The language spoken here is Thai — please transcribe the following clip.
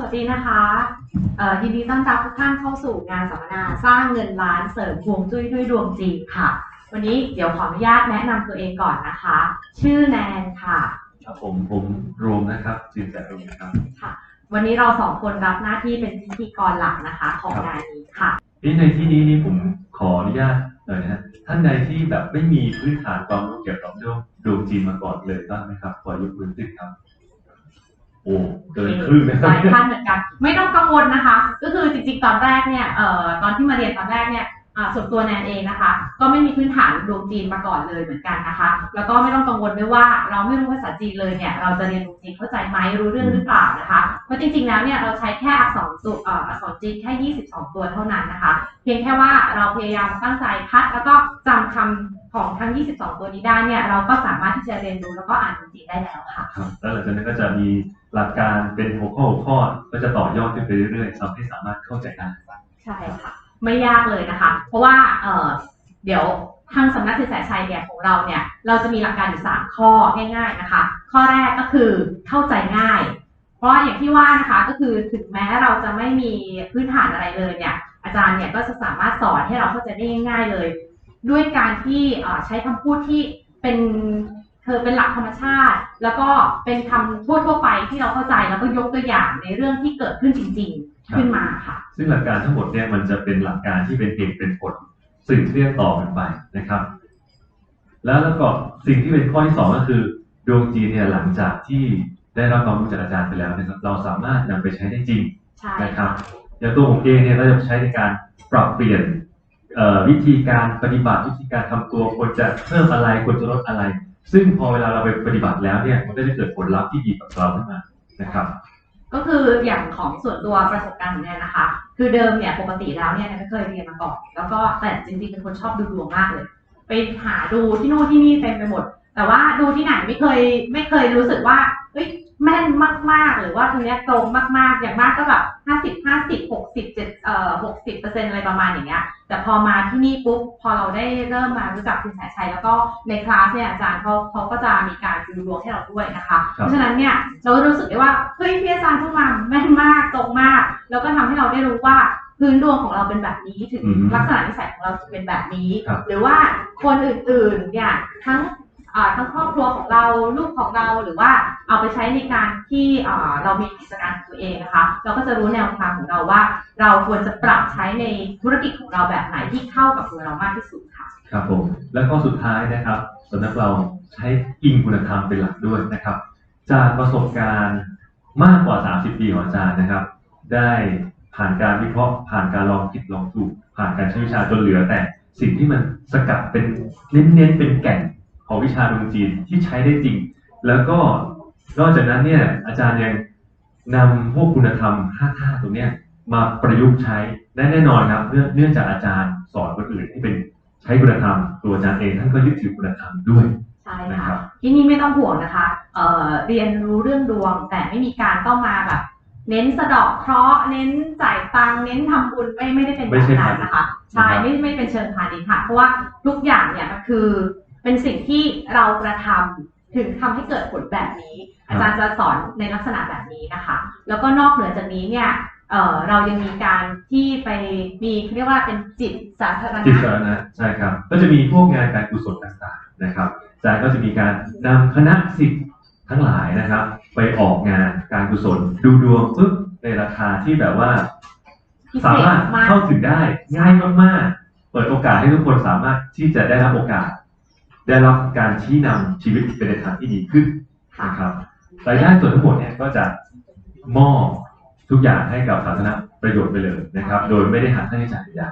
วัสดีนะคะเอ่อยินดีต้อนรับทุกท่านเข้าสู่งานสัมมนาสร้างเงินล้านเสริมฮวงจุ้ยด้วยดวงจีนค่ะ วันนี้เดี๋ยวขออนุญาตแนะนำตัวเองก่อนนะคะ ชื่อแนนค่ะครับผมผมโรมนะครับจินแสโรมครับวันนี้เราสองคนรับหน้าที่เป็นพิธีกรหลักนะคะ ของงานนี้ค่ะนี่ในที่นี้นี่ผมขออนุญาตหน่อยนะฮะท่านใดที่แบบไม่มีพื้นฐานความรู้เกี่ยวกับเรื่องดวงจีนมาก่อนเลยบ้างไหมครับขอยกมือขึ้นครับ โอ้เกินครึ่งนะคหรับลายท่านเหมือนกัน ไม่ต้องกังวลนะคะ ก็คือจริงๆ ตอนแรกเนี่ยเอ่อตอนที่มาเรียนตอนแรกเนี่ยอ่าส่วนตัวแนนเองนะคะ ก็ไม่มีพื้นฐานดวงจีนมาก่อนเลยเหมือนกันนะคะ แล้วก็ไม่ต้องกังวลด้วยว่าเราไม่รู้ภาษาจีนเลยเนี่ยเราจะเรียนดวงจีนเข้าใจไหมรู้เรื่องหรือเปล่านะคะเพราะจริงๆแล้วเนี่ยเราใช้แค่อักษรตัวเอ่ออักษรจีนแค่ 22 ตัวเท่านั้นนะคะ เพียงแค่ว่าเราพยายามตั้งใจคัดแล้วก็จำคำของทั้ง 22 ตัวนี้ได้เนี่ยเราก็สามารถที่จะเรียนรู้แล้วก็อ่านดวงจีนได้แล้วค่ะครับแล้วหลังจากนั้นก็จะมี หลักการเป็นหัวข้อหัวข้อก็จะต่อยอดขึ้นไปเรื่อยๆทำให้สามารถเข้าใจได้ใช่ค่ะไม่ยากเลยนะคะ เพราะว่าเเดี๋ยวทางสำนักศึกษาชัยเนี่ยของเราเนี่ยเราจะมีหลักการอยู่สามข้อง่ายๆนะคะ ข้อแรกก็คือเข้าใจง่าย เพราะอย่างที่ว่านะคะก็คือถึงแม้เราจะไม่มีพื้นฐานอะไรเลยเนี่ยอาจารย์เนี่ยก็จะสามารถสอนให้เราเข้าใจได้ง่าย ๆเลย ด้วยการที่ใช้คำพูดที่เป็น คือเป็นหลักธรรมชาติ แล้วก็เป็นคำทั่วๆไปที่เราเข้าใจแล้วก็ยกตัวอย่างในเรื่องที่เกิดขึ้นจริง ๆ ขึ้นมาค่ะ ซึ่งหลักการทั้งหมดเนี่ยมันจะเป็นหลักการที่เป็นเหตุเป็นผลสืบเรียงต่อกันไปนะครับ แล้วแล้วก็สิ่งที่เป็นข้อที่สองก็คือดวงจีนเนี่ยหลังจากที่ได้รับความรู้จากอาจารย์ไปแล้วนะครับเราสามารถนำไปใช้ได้จริงใช่นะครับอย่างตัวผมเองเนี่ยก็จะใช้ในการปรับเปลี่ยนเอ่อวิธีการปฏิบัติวิธีการทำตัวควรจะเพิ่มอะไรควรจะลดอะไร ซึ่งพอเวลาเราไปปฏิบัติแล้วเนี่ยมันก็จะเกิดผลลัพธ์ที่ดีกับเราขึ้นมานะครับ ก็คืออย่างของส่วนตัวประสบการณ์ของแนนนะคะ คือเดิมเนี่ยปกติแล้วเนี่ยแนนไม่เคยเรียนมาก่อน แล้วก็แต่จริงๆเป็นคนชอบดูดวงมากเลย ไปหาดูที่นู่นที่นี่เต็มไปหมด แต่ว่าดูที่ไหนไม่เคยไม่เคยรู้สึกว่าเฮ้ยแม่นมาก ๆ หรือว่าตรงเนี้ยตรงมาก ๆ อย่างมากก็แบบห้าสิบห้าสิบหกสิบเจ็ดเอ่อหกสิบเปอร์เซ็นอะไรประมาณอย่างเงี้ย แต่พอมาที่นี่ปุ๊บพอเราได้เริ่มมารู้จักคุณแสนชัย แล้วก็ในคลาสเนี่ยอาจารย์เขาเขาก็จะมีการดูดวงให้เราด้วยนะคะ เพครับราะฉะนั้นเนี่ยเราก็รู้สึกได้ว่าเฮ้ยพี่อาจารย์พูดมาแม่นมากตรงมาก แล้วก็ทำให้เราได้รู้ว่าพื้นดวงของเราเป็นแบบนี้ถึงอืมลักษณะนิสัยของเราจะเป็นแบบนี้ครับหรือว่าคนอื่นๆเนี่ยทั้งอ่า ทั้งครอบครัวของเราลูกของเราหรือว่าเอาไปใช้ในการที่เรามีกิจการของตัวเองนะคะเราก็จะรู้แนวทางของเราว่า เราควรจะปรับใช้ในธุรกิจของเราแบบไหนที่เข้ากับตัวเรามากที่สุดค่ะครับผมและข้อสุดท้ายนะครับสำนักเราใช้อิงคุณธรรมเป็นหลักด้วยนะครับ จากประสบการณ์มากกว่า 30 ปีของอาจารย์นะครับ ได้ผ่านการวิเคราะห์ผ่านการลองผิดลองถูกผ่านการใช้วิชาจนเหลือแต่สิ่งที่มันสกัดเป็นเน้นๆเป็นแก่น ของวิชาดวงจีนที่ใช้ได้จริง แล้วก็นอกจากนั้นเนี่ยอาจารย์ยังนำพวกคุณธรรม5ท่าตรงเนี้ยมาประยุกต์ใช้และแน่นอนครับเนื่องเนื่องจากอาจารย์สอนคนอื่นที่เป็นใช้คุณธรรม ตัวอาจารย์เองท่านก็ยึดถือคุณธรรมด้วยใช่นะครัค่ะบที่นี่ไม่ต้องห่วงนะคะเอ่อเรียนรู้เรื่องดวง แต่ไม่มีการต้องมาแบบ เน้นสะเดอกเคราะห์เน้นจ่ายตังค์เน้นทำบุญไม่ไม่ได้เป็นแบไม่บใช่นั้นนะคะใช่นะครับไม่ไม่เป็นเชิงพาณิชย์ค่ะเพราะว่าทุกอย่างเนี่ยมันคือ เป็นสิ่งที่เรากระทำถึงทำให้เกิดผลแบบนี้ อาจารย์จะสอนในลักษณะแบบนี้นะคะ แล้วก็นอกเหนือจากนี้เนี่ยเอ่อเรายังมีการที่ไปมีเรียกว่าเป็นจิตสาธารจิตณะสาธารณะใช่ครับก็จะมีพวกงานการกุศลต่างๆนะครับอาจารย์ก็จะมีการนำคณะสิทธิ์ทั้งหลายนะครับ ไปออกงานการกุศลดูดวงปึ๊บในราคาที่แบบว่าพิเศสาษมารถมากเข้าถึงได้ง่ายมากๆ เปิดโอกาสให้ทุกคนสามารถที่จะได้รับโอกาส ได้รับการชี้นำชีวิตไปในทางที่ดีขึ้นนะครับรายได้ส่วนทั้งหมดเนี่ยก็จะมอบทุกอย่างให้กับสาธารณประโยชน์ไปเลยนะครับ โดยไม่ได้หักค่าใช้จ่ายใด